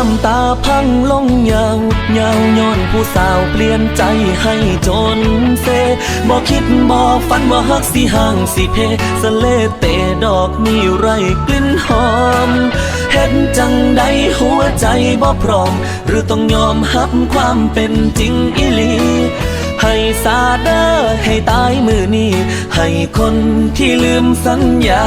น้ำตาพังลงยาวยาวย้อนผู้สาวเปลี่ยนใจให้จนเซบอกคิดบอกฝันว่าฮักสิห่างสิเพสเลเตดอกมีไรกลิ่นหอมเห็นจังใดหัวใจบ่พร้อม หรือต้องยอมหับความเป็นจริงอีหลีให้สาเดอให้ตายมือนี้ ให้คนที่ลืมสัญญา